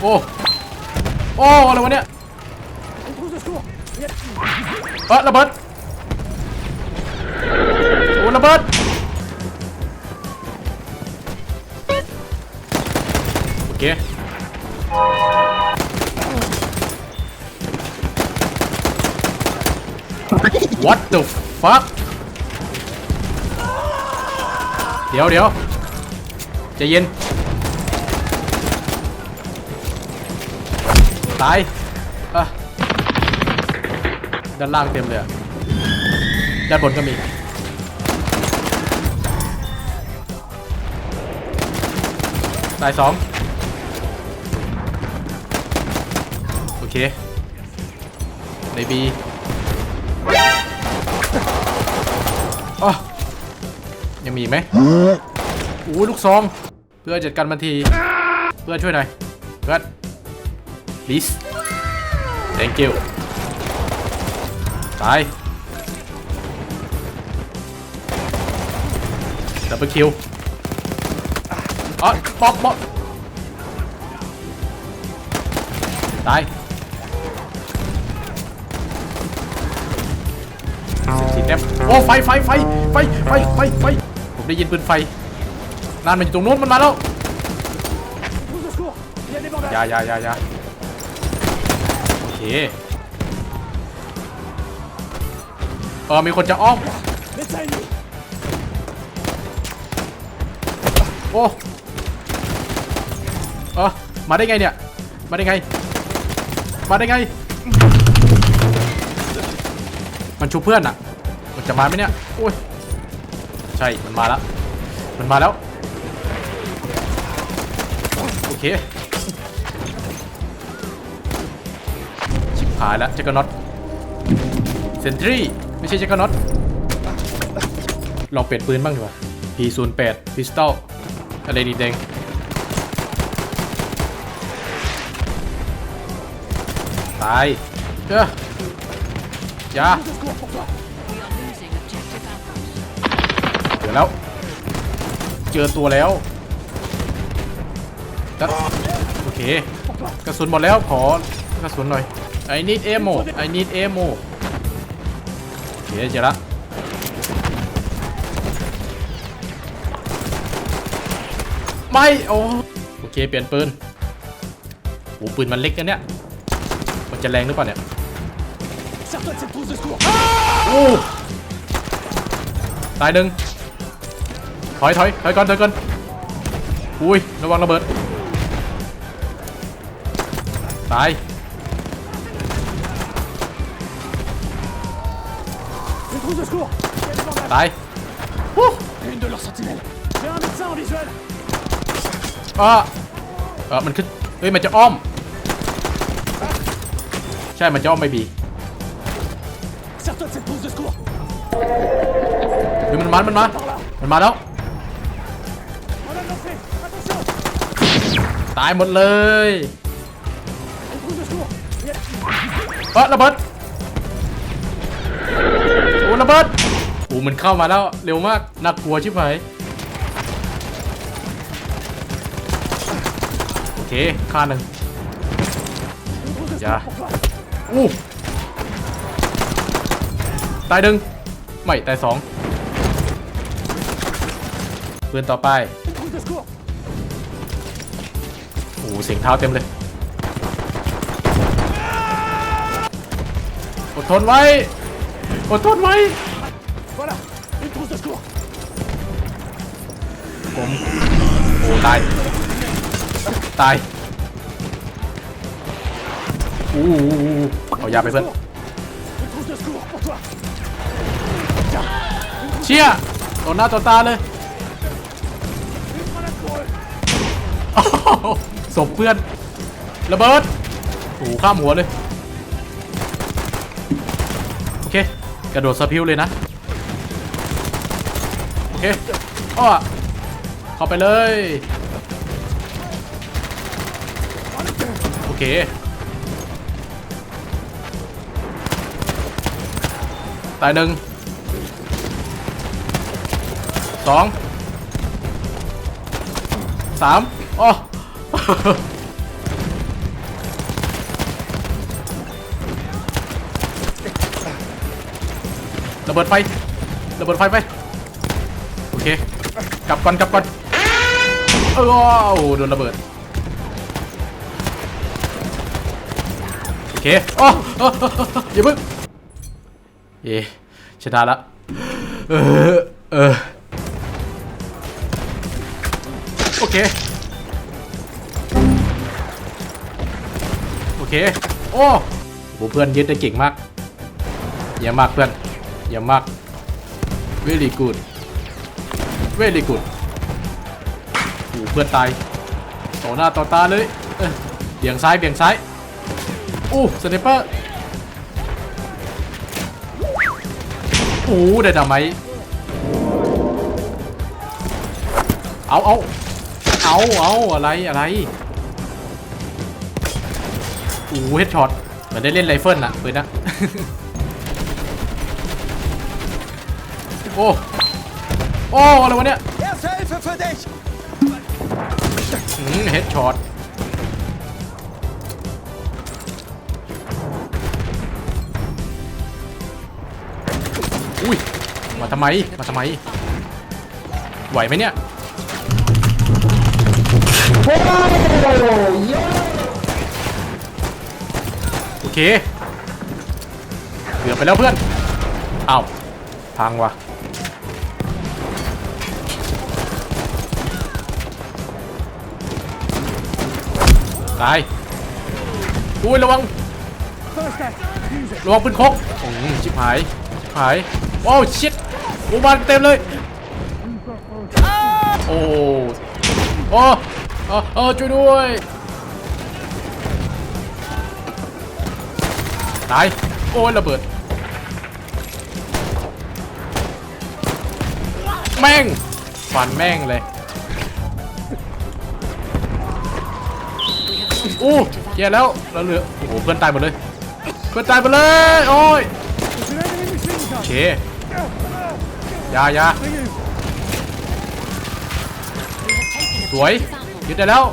โอ้โอ้อะไรวะเนี่ยเออระเบิดโอ้ระเบิดโอเค What the fuck เดี๋ยวเดี๋ยวใจเย็น ตายอะด้านล่างเต็มเลยอะด้านบนก็มี ตายสองโอเค ในบีอ๋อยังมีอีกไหมโอ้ยลูกซอง เพื่อจัดการมันที เพื่อนช่วยหน่อย เพื่อน please thank you ตายดับเบิลคิวอ๋อป๊อปป๊อปตายสิบแต้มโอ้ไฟไฟไฟไฟไฟไฟไฟผมได้ยินปืนไฟนั่นมันอยู่ตรงนู้นมันมาแล้วอยาอยาอยาอยา เคเออมีคนจะอ้อม โอ้เออมาได้ไงเนี่ย มาได้ไง มาได้ไง มันชูเพื่อนอะมันจะมาไหมเนี่ยโอ้ย ใช่ มันมาแล้ว มันมาแล้ว โอเค หายแล้วเจกน็อตเซนทรีไม่ใช่เจกน็อตลองเปลี่ยนปืนบ้างดีกว่า P08 พิสตอลอะไรดีแดงตายเอ้ออยาเจอแล้ว เจอตัวแล้วโอเค กระสุนหมดแล้วขอกระสุนหน่อย I need ammo I need ammo โอเคเจอละไม่โอ้โอเคเปลี่ยนปืนโอ้ปืนมันเล็กกันเนี่ย มันจะแรงหรือเปล่าเนี่ยโอ้ตายหนึ่งถอยถอยถอยก่อนถอยก่อนอุ้ยระวังระเบิดตาย ตายฮู้ Une de leurs sentinelles J'ai un médecin en visuel อะเออมันขึ้นเฮ้ย มันจะอ้อม ใช่ มันจะอ้อมไม่บี Sers-toi de cette trousse de secours เฮ้ยมันมามันมา มันมาแล้ว On a lancé Attention ตายหมดเลย Une trousse de secours เออระเบิด ระเบิดโอ้มันเข้ามาแล้วเร็วมากน่ากลัวชิบหายโอเคค่าหนึ่ง Une trousse de Dạ. secours pour toi อู้ตายหนึ่งไม่ตายสองปืนต่อไปโอ้เสียงเท้าเต็มเลยอดทนไว้ อดทนไว้ Voilà Une trousse de secours ผมโอ้ตาย ตายอู้อู้อู้อู้เอายาไปเพื่อน Une trousse de secours pour toi เชี่ยต่อหน้าต่อตาเลย Une grenade pour eux โอ้โหศพเพื่อน ระเบิดโอ้โหข้ามหัวเลย โอเคก ระโดดสะพิวเลยนะ โอเคอ้อเข้าไปเลย โอเค ตายหนึ่งสองสามอ๋อ ระเบิดไฟระเบิดไฟไปโอเคกลับก่อนกลับก่อนเออว้โดนระเบิดโอเคอ๋ออ๋ออ๋ออ๋ออย่าเพิ่งเย่ชนะละเออเออโอเคโอเคโอ้โหเพื่อนยึดได้เก่งมากเยี่ยมมากเพื่อน เยี่ยมมาก very good very good โอ้หเพื่อนตายต่อหน้าต่อตาเลยเบี่ยงซ้ายเบี่ยงซ้ายอู้สไนเปอร์โอ้ได้ดาไหมเอาเอาเอาเอาอะไรอะไรโอ้เฮดช็อตเหมือนได้เล่นไรเฟิลอะเปืนนะ โอ้ โอ้อะไรวะเนี่ยเฮดช็อตอุ้ย มาทำไม มาทำไม ไหวไหมเนี่ยโอเคเกือบไปแล้วเพื่อน อ้าว พังว่ะ ตายอุ้ยระวังระวังปืนคกอืมชิบหายชิบหายโอ้ชิตอุบานเต็มเลยโอ้โอ้โอ้โอ้ช่วยด้วยตายโอ้ยระเบิดแม่งฟันแม่งเลย อู้แย่แล้วเราเหลือโอ้โหเพื่อนตายหมดเลย เพื่อนตายหมดเลยโอ้ยโอเคยายาสวยยึดได้แล้ว